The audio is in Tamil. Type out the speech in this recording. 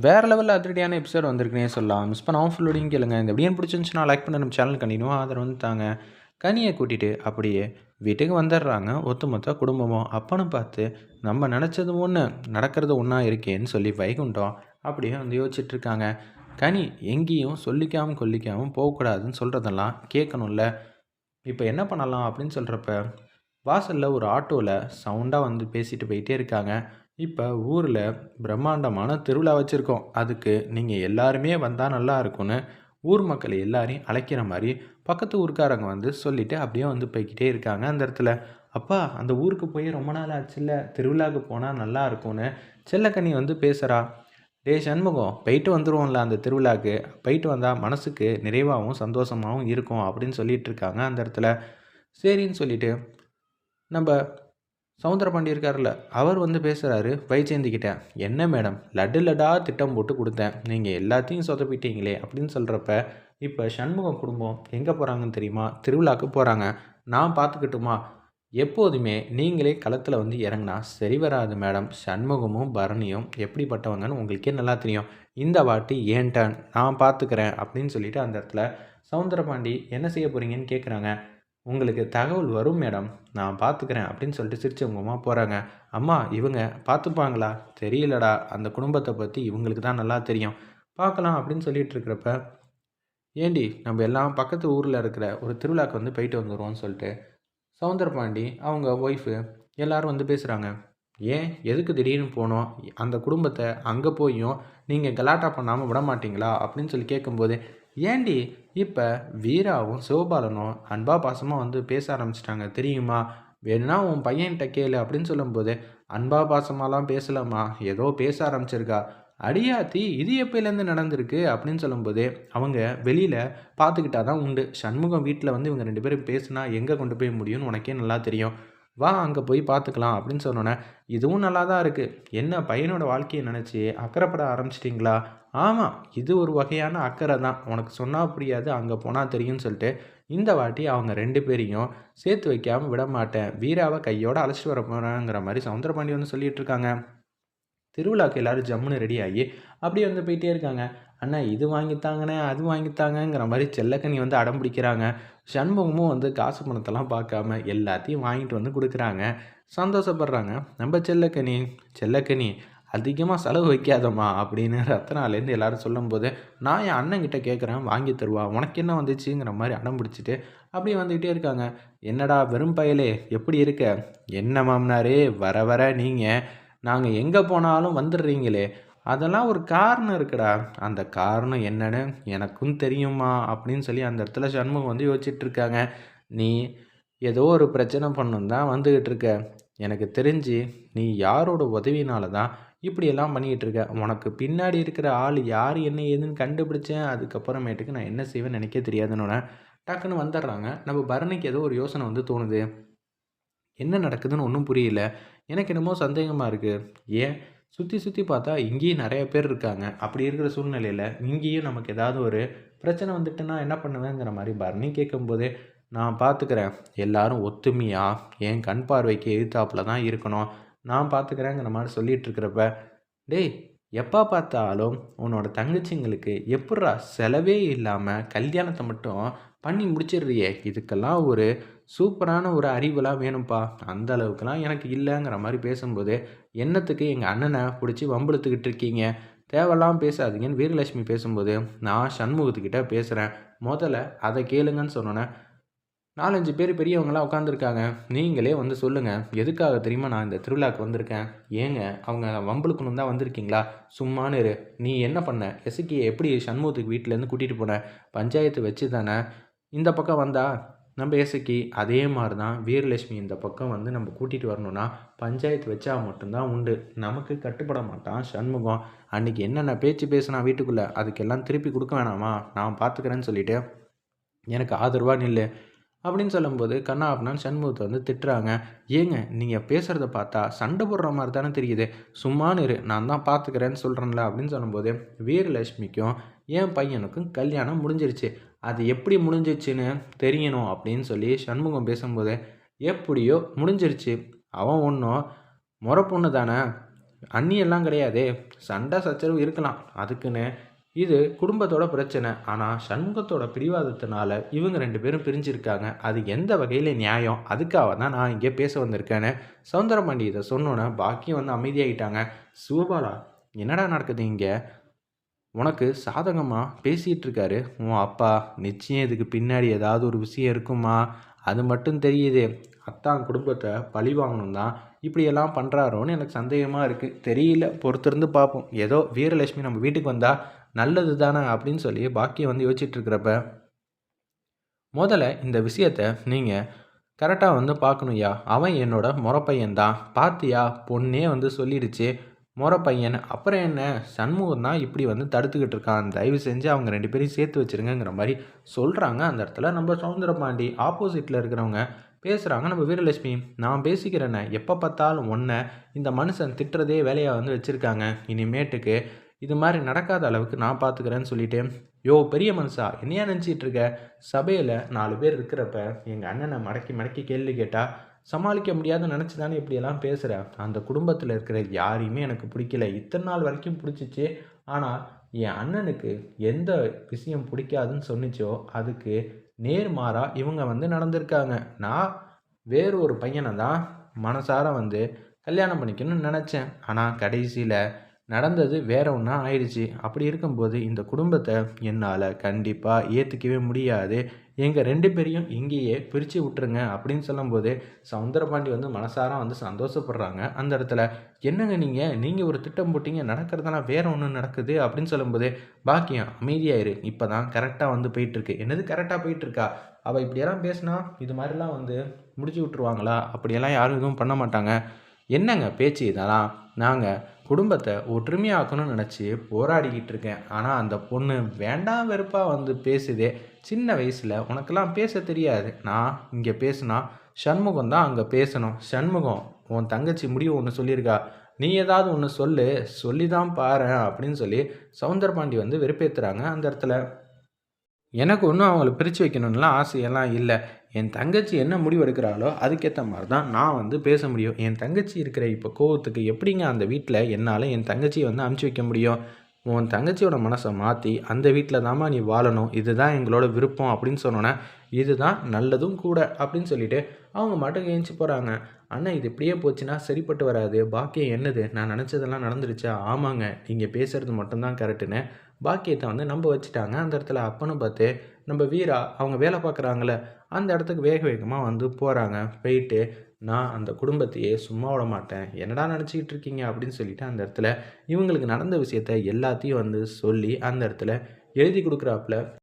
வேறு லெவலில் அதிரடியான எபிசோட் வந்திருக்குனே சொல்லலாம். மிஸ் பண்ணாமல் ஃபுல்லோடையும் கேளுங்க. இந்த எப்படியும் பிடிச்சிருந்துச்சுன்னா லைக் பண்ண நம்ம சேனல் கண்டினியூ ஆதரவு வந்து தாங்க. கனியை கூட்டிகிட்டு அப்படியே வீட்டுக்கு வந்துடுறாங்க. ஒத்துமொத்த குடும்பமும் அப்பன்னு பார்த்து நம்ம நினச்சது ஒன்று நடக்கிறது ஒன்றா இருக்கேன்னு சொல்லி வைகுண்டம் அப்படியே வந்து யோசிச்சிட்டிருக்காங்க கனி எங்கேயும் சொல்லிக்காமல் கொல்லிக்காமல் போகக்கூடாதுன்னு சொல்கிறதெல்லாம் கேட்கணும்ல. இப்போ என்ன பண்ணலாம் அப்படின்னு சொல்கிறப்ப வாசலில் ஒரு ஆட்டோவில் சவுண்டாக வந்து பேசிட்டு போயிட்டே இருக்காங்க. இப்போ ஊரில் பிரம்மாண்டமான திருவிழா வச்சுருக்கோம். அதுக்கு நீங்கள் எல்லாருமே வந்தால் நல்லா இருக்கும்னு ஊர் மக்கள் எல்லாரையும் அழைக்கிற மாதிரி பக்கத்து ஊருக்காரங்க வந்து சொல்லிவிட்டு அப்படியே வந்து போய்கிட்டே இருக்காங்க அந்த இடத்துல. அப்பா அந்த ஊருக்கு போய் ரொம்ப நாள் ஆச்சுல்ல? திருவிழாவுக்கு போனால் நல்லா இருக்கும்னு செல்லக்கண்ணி வந்து பேசுகிறா டே சண்முகம் போயிட்டு வந்துடுவோம்ல அந்த திருவிழாவுக்கு போயிட்டு வந்தால் மனசுக்கு நிறைவாகவும் சந்தோஷமாகவும் இருக்கும் அப்படின்னு சொல்லிகிட்டு இருக்காங்க அந்த இடத்துல. சரின்னு சொல்லிட்டு நம்ம சவுந்தரபாண்டி இருக்கார்ல அவர் வந்து பேசுகிறாரு வைஜெயந்திக்கிட்ட என்ன மேடம்? லட்டு லடா திட்டம் போட்டு கொடுத்தேன். நீங்கள் எல்லாத்தையும் சொதப்பிட்டீங்களே அப்படின்னு சொல்கிறப்ப இப்போ சண்முகம் குடும்பம் எங்கே போகிறாங்கன்னு தெரியுமா? திருவிழாக்கு போகிறாங்க நான் பார்த்துக்கிட்டுமா எப்போதுமே நீங்களே களத்தில் வந்து இறங்கினா சரி வராது மேடம். சண்முகமும் பரணியும் எப்படிப்பட்டவங்கன்னு உங்களுக்கே நல்லா தெரியும். இந்த வாட்டி ஏன்டன் நான் பார்த்துக்கிறேன் அப்படின்னு சொல்லிட்டு அந்த இடத்துல சவுந்தரபாண்டி என்ன செய்ய போகிறீங்கன்னு கேட்குறாங்க உங்களுக்கு தகவல் வரும் மேடம். நான் பார்த்துக்கிறேன் அப்படின்னு சொல்லிட்டு சிரிச்சவங்க அம்மா போகிறாங்க அம்மா இவங்க பார்த்துப்பாங்களா தெரியலடா. அந்த குடும்பத்தை பற்றி இவங்களுக்கு தான் நல்லா தெரியும். பார்க்கலாம் அப்படின்னு சொல்லிட்டு இருக்கிறப்ப ஏண்டி நம்ம எல்லாம் பக்கத்து ஊரில் இருக்கிற ஒரு திருவிழாக்கு வந்து போயிட்டு வந்துடுவோம்னு சொல்லிட்டு சவுந்தரபாண்டி அவங்க ஒய்ஃபு எல்லோரும் வந்து பேசுகிறாங்க ஏன்? எதுக்கு திடீர்னு போனோம்? அந்த குடும்பத்தை அங்கே போயும் நீங்கள் கலாட்டா பண்ணாமல் விட மாட்டிங்களா? அப்படின்னு சொல்லி கேட்கும்போது ஏண்டி? இப்போ வீராவும் சிவபாலனும் அன்பா பாசமாக வந்து பேச ஆரம்பிச்சிட்டாங்க. தெரியுமா? வேணும்னா உன் பையன்கிட்ட கேளு அப்படின்னு சொல்லும்போது அன்பா பாசமாலாம் பேசலாமா ஏதோ பேச ஆரம்பிச்சிருக்கா. அடியாத்தி இது எப்பயிலேருந்து நடந்திருக்கு? அப்படின்னு சொல்லும்போது அவங்க வெளியில் பார்த்துக்கிட்டா தான் உண்டு. சண்முகம் வீட்டில் வந்து இவங்க ரெண்டு பேரும் பேசுனா எங்கே கொண்டு போய் முடியும்னு உனக்கே நல்லா தெரியும். வா அங்கே போய் பார்த்துக்கலாம் அப்படின்னு சொன்னோன்னே இதுவும் நல்லா தான் இருக்குது என்ன பையனோட வாழ்க்கையை நினச்சி அக்கறைப்பட ஆரம்பிச்சிட்டிங்களா? ஆமாம் இது ஒரு வகையான அக்கறை தான். உனக்கு சொன்னால் புரியாது அங்கே போனால் தெரியும்னு சொல்லிட்டு இந்த வாட்டி அவங்க ரெண்டு பேரையும் சேர்த்து வைக்காமல் விட மாட்டேன் வீராவை கையோடு அழைச்சிட்டு வர போகிறாங்கிற மாதிரி சவுந்தரபாண்டி வந்து சொல்லிகிட்டு இருக்காங்க. திருவிழாக்கு எல்லோரும் ஜம்முன்னு ரெடி ஆகி அப்படியே வந்து போயிட்டே இருக்காங்க. அண்ணா இது வாங்கித்தாங்கண்ணே அது வாங்கித்தாங்கங்கிற மாதிரி செல்லக்கனி வந்து அடம் பிடிக்கிறாங்க. சண்முகமும் வந்து காசு பணத்தெல்லாம் பார்க்காம எல்லாத்தையும் வாங்கிட்டு வந்து கொடுக்குறாங்க. சந்தோஷப்படுறாங்க. நம்ம செல்லக்கனி செல்லக்கனி அதிகமாக செலவு வைக்காதம்மா அப்படின்னு ரத்தனாலேருந்து எல்லோரும் சொல்லும்போது நான் என் அண்ணங்கிட்ட கேட்குறேன் வாங்கி தருவா உனக்கு என்ன வந்துச்சுங்கிற மாதிரி அடம் பிடிச்சிட்டு அப்படியே வந்துக்கிட்டே இருக்காங்க. என்னடா வெறும் பயலே எப்படி இருக்க? என்ன மாமனாரே வர வர நீங்கள் நாங்கள் எங்கே போனாலும் வந்துடுறீங்களே. அதெல்லாம் ஒரு காரணம் இருக்குடா. அந்த காரணம் என்னன்னு எனக்கும் தெரியுமா? அப்படின்னு சொல்லி அந்த இடத்துல சண்முகம் வந்து யோசிச்சுட்ருக்காங்க நீ ஏதோ ஒரு பிரச்சனை பண்ணும் தான் வந்துக்கிட்டு இருக்க. எனக்கு தெரிஞ்சு நீ யாரோட உதவினால தான் இப்படியெல்லாம் பண்ணிக்கிட்டு இருக்க. உனக்கு பின்னாடி இருக்கிற ஆள் யார் என்ன ஏதுன்னு கண்டுபிடிச்சேன். அதுக்கப்புறமேட்டுக்கு நான் என்ன செய்வேன்னு நினைக்க தெரியாதுன்னு டக்குன்னு வந்துடுறாங்க. நம்ம பரணிக்கு ஏதோ ஒரு யோசனை வந்து தோணுது. என்ன நடக்குதுன்னு ஒன்றும் புரியல. எனக்கு என்னமோ சந்தேகமாக இருக்குது ஏன்? சுற்றி சுற்றி பார்த்தா இங்கேயும் நிறைய பேர் இருக்காங்க. அப்படி இருக்கிற சூழ்நிலையில் இங்கேயும் நமக்கு ஏதாவது ஒரு பிரச்சனை வந்துட்டுன்னா என்ன பண்ணுவேங்கிற மாதிரி பரணி கேட்கும்போதே நான் பார்த்துக்கிறேன் எல்லாரும் ஒத்துமையாக என் கண் பார்வைக்கு எதிர்த்தாப்பில் தான் இருக்கணும். நான் பார்த்துக்கிறேங்கிற மாதிரி சொல்லிகிட்டு இருக்கிறப்ப டேய் எப்போ பார்த்தாலும் உன்னோட தங்கச்சிங்களுக்கு எப்பட்றா செலவே இல்லாமல் கல்யாணத்தை மட்டும் பண்ணி முடிச்சிடுறியே. இதுக்கெல்லாம் ஒரு சூப்பரான ஒரு அறிவுலாம் வேணும்ப்பா அந்த அளவுக்குலாம் எனக்கு இல்லைங்கிற மாதிரி பேசும்போது என்னத்துக்கு எங்கள் அண்ணனை பிடிச்சி வம்பெடுத்துக்கிட்டு இருக்கீங்க? தேவையெல்லாம் பேசாதீங்கன்னு வீரலட்சுமி பேசும்போது நான் சண்முகத்துக்கிட்ட பேசுகிறேன் முதல்ல அதை கேளுங்கன்னு சொன்னோன்னே நாலஞ்சு பேர் பெரியவங்களாம் உட்காந்துருக்காங்க நீங்களே வந்து சொல்லுங்கள் எதுக்காக தெரியுமா நான் இந்த திருவிழாவுக்கு வந்திருக்கேன்? ஏங்க அவங்க வம்பளுக்கணும் தான் வந்திருக்கீங்களா? சும்மானு இரு. நீ என்ன பண்ண? எசுக்கியை எப்படி சண்முகத்துக்கு வீட்டிலேருந்து கூட்டிகிட்டு போன? பஞ்சாயத்து வச்சு தானே இந்த பக்கம் வந்தா நம்ம எசக்கி அதே மாதிரி தான் வீரலட்சுமி இந்த பக்கம் வந்து நம்ம கூட்டிகிட்டு வரணும்னா பஞ்சாயத்து வச்சா மட்டும்தான் உண்டு. நமக்கு கட்டுப்பட மாட்டான் சண்முகம். அன்றைக்கி என்னென்ன பேச்சு பேசினா வீட்டுக்குள்ளே அதுக்கெல்லாம் திருப்பி கொடுக்க வேணாமா? நான் பார்த்துக்கிறேன்னு சொல்லிவிட்டு எனக்கு ஆதரவாக நில்லு. அப்படின்னு சொல்லும்போது கண்ணா அப்படின்னா சண்முகத்தை வந்து திட்டுறாங்க. ஏங்க நீங்கள் பேசுகிறத பார்த்தா சண்டை போடுற மாதிரி தானே தெரியுது. சும்மானு இரு நான் தான் பார்த்துக்கிறேன்னு சொல்கிறேன்ல அப்படின்னு சொல்லும்போது வீரலட்சுமிக்கும் என் பையனுக்கும் கல்யாணம் முடிஞ்சிருச்சு. அது எப்படி முடிஞ்சிச்சுன்னு தெரியணும் அப்படின்னு சொல்லி சண்முகம் பேசும்போது எப்படியோ முடிஞ்சிருச்சு. அவன் ஒன்றும் முறை பொண்ணு தானே. அண்ணியெல்லாம் கிடையாது. சண்டை சச்சரவு இருக்கலாம். அதுக்குன்னு இது குடும்பத்தோட பிரச்சனை. ஆனால் சண்முகத்தோட பிடிவாதத்தினால இவங்க ரெண்டு பேரும் பிரிஞ்சிருக்காங்க. அது எந்த வகையில் நியாயம்? அதுக்காக தான் நான் இங்கே பேச வந்திருக்கேன்னு சௌந்தரமண்டி இதை சொன்னோன்னே பாக்கியம் வந்து அமைதியாகிட்டாங்க சிவபாலா என்னடா நடக்குது இங்கே? உனக்கு சாதகமாக பேசிகிட்டு இருக்காரு உன் அப்பா நிச்சயம் இதுக்கு பின்னாடி ஏதாவது ஒரு விஷயம் இருக்குமா? அது மட்டும் தெரியுது. அத்தான் குடும்பத்தை பழி வாங்கணும் தான் இப்படியெல்லாம் பண்ணுறாரோன்னு எனக்கு சந்தேகமாக இருக்குது தெரியல. பொறுத்திருந்து பார்ப்போம் ஏதோ வீரலட்சுமி நம்ம வீட்டுக்கு வந்தால் நல்லது தானே அப்படின்னு சொல்லி பாக்கியம் வந்து யோசிச்சுட்டு இருக்கிறப்ப முதல்ல இந்த விஷயத்த நீங்கள் கரெக்டாக வந்து பார்க்கணும்யா. அவன் என்னோட முறப்பையன் தான் பார்த்தியா பொண்ணே வந்து சொல்லிடுச்சு. முறப்பையன் அப்புறம் என்ன? சண்முகம் தான் இப்படி வந்து தடுத்துக்கிட்டு இருக்கான். தயவு செஞ்சு அவங்க ரெண்டு பேரையும் சேர்த்து வச்சுருங்கிற மாதிரி சொல்கிறாங்க அந்த இடத்துல நம்ம சவுந்தரபாண்டி ஆப்போசிட்டில் இருக்கிறவங்க பேசுகிறாங்க நம்ம வீரலட்சுமி நான் பேசிக்கிறேன்னே எப்போ பார்த்தாலும் ஒன்றை இந்த மனுஷன் திட்டுறதே வேலையாக வந்து வச்சுருக்காங்க. இனிமேட்டுக்கு இது மாதிரி நடக்காத அளவுக்கு நான் பார்த்துக்கிறேன்னு சொல்லிட்டு யோ பெரிய மனுஷா என்னையா நினச்சிட்டு இருக்க? சபையில் நாலு பேர் இருக்கிறப்ப எங்கள் அண்ணனை மடக்கி மடக்கி கேள்வி கேட்டால் சமாளிக்க முடியாத நினச்சி தானே இப்படியெல்லாம் பேசுகிறேன் அந்த குடும்பத்தில் இருக்கிற யாரையுமே எனக்கு பிடிக்கல. இத்தனை நாள் வரைக்கும் பிடிச்சிச்சு. ஆனால் என் அண்ணனுக்கு எந்த விஷயம் பிடிக்காதுன்னு சொன்னிச்சோ அதுக்கு நேர்மாறாக இவங்க வந்து நடந்திருக்காங்க. நான் வேறு ஒரு பையனை தான் மனசார வந்து கல்யாணம் பண்ணிக்கணும்னு நினச்சேன். ஆனால் கடைசியில் நடந்தது வேற ஒன்றா ஆயிடுச்சு. அப்படி இருக்கும்போது இந்த குடும்பத்தை என்னால் கண்டிப்பாக ஏற்றுக்கவே முடியாது. எங்கள் ரெண்டு பேரையும் இங்கேயே பிரித்து விட்டுருங்க அப்படின்னு சொல்லும்போது சவுந்தரபாண்டி வந்து மனசார வந்து சந்தோஷப்படுறாங்க. அந்த இடத்துல என்னங்க நீங்கள் நீங்கள் ஒரு திட்டம் போட்டிங்க. நடக்கிறதெல்லாம் வேறு ஒன்று நடக்குது. அப்படின்னு சொல்லும்போது பாக்கியம் அமைதியாயிரு. இப்போ தான் கரெக்டாக வந்து போயிட்டுருக்கு. என்னது கரெக்டாக போயிட்டுருக்கா? அவள் இப்படியெல்லாம் பேசினா இது மாதிரிலாம் வந்து முடிச்சு விட்ருவாங்களா அப்படியெல்லாம் யாரும் எதுவும் பண்ண மாட்டாங்க. என்னங்க பேச்சு இதெல்லாம்? நாங்கள் குடும்பத்தை ஒற்றுமையாக்கணும்னு நினச்சி போராடிக்கிட்டு இருக்கேன். ஆனால் அந்த பொண்ணு வேண்டாம் வெறுப்பாக வந்து பேசுதே. சின்ன வயசில் உனக்கெல்லாம் பேச தெரியாது. நான் இங்கே பேசுனா சண்முகம் தான் அங்கே பேசணும். சண்முகம் உன் தங்கச்சி முடிவு ஒன்று சொல்லியிருக்கா. நீ ஏதாவது ஒன்று சொல்லு சொல்லி தான் பாரு அப்படின்னு சொல்லி சவுந்தரபாண்டி வந்து வெறுப்பேற்றுறாங்க அந்த இடத்துல. எனக்கு ஒன்றும் அவங்கள பிரித்து வைக்கணும்லாம் ஆசையெல்லாம் இல்லை. என் தங்கச்சி என்ன முடிவு எடுக்கிறாளோ அதுக்கேற்ற மாதிரி தான் நான் வந்து பேச முடியும். என் தங்கச்சி இருக்கிற இப்போ கோவத்துக்கு எப்படிங்க அந்த வீட்டில் என்னால் என் தங்கச்சியை வந்து அமுச்சு வைக்க முடியும்? உன் தங்கச்சியோட மனசை மாற்றி அந்த வீட்டில் தாம்மா நீ வாழணும் இதுதான் எங்களோட விருப்பம் அப்படின்னு சொன்னோன்னே இதுதான் நல்லதும் கூட அப்படின்னு சொல்லிட்டு அவங்க மட்டும் ஏஞ்சி போகிறாங்க அண்ணா இது இப்படியே போச்சுன்னா சரிப்பட்டு வராது. பாக்கியம் என்னது? நான் நினச்சதெல்லாம் நடந்துருச்சா? ஆமாங்க நீங்கள் பேசுகிறது மட்டும்தான் கரெக்டுன்னு பாக்கியத்தை வந்து நம்ப வச்சுட்டாங்க. அந்த இடத்துல அப்பன்னு பார்த்து நம்ம வீரா அவங்க வேலை பார்க்குறாங்களே அந்த இடத்துக்கு வேக வேகமாக வந்து போகிறாங்க போயிட்டு நான் அந்த குடும்பத்தையே சும்மா விட மாட்டேன். என்னடா நினச்சிக்கிட்டு இருக்கீங்க? அப்படின்னு சொல்லிட்டு அந்த இடத்துல இவங்களுக்கு நடந்த விஷயத்த எல்லாத்தையும் வந்து சொல்லி அந்த இடத்துல எழுதி கொடுக்குறாப்புல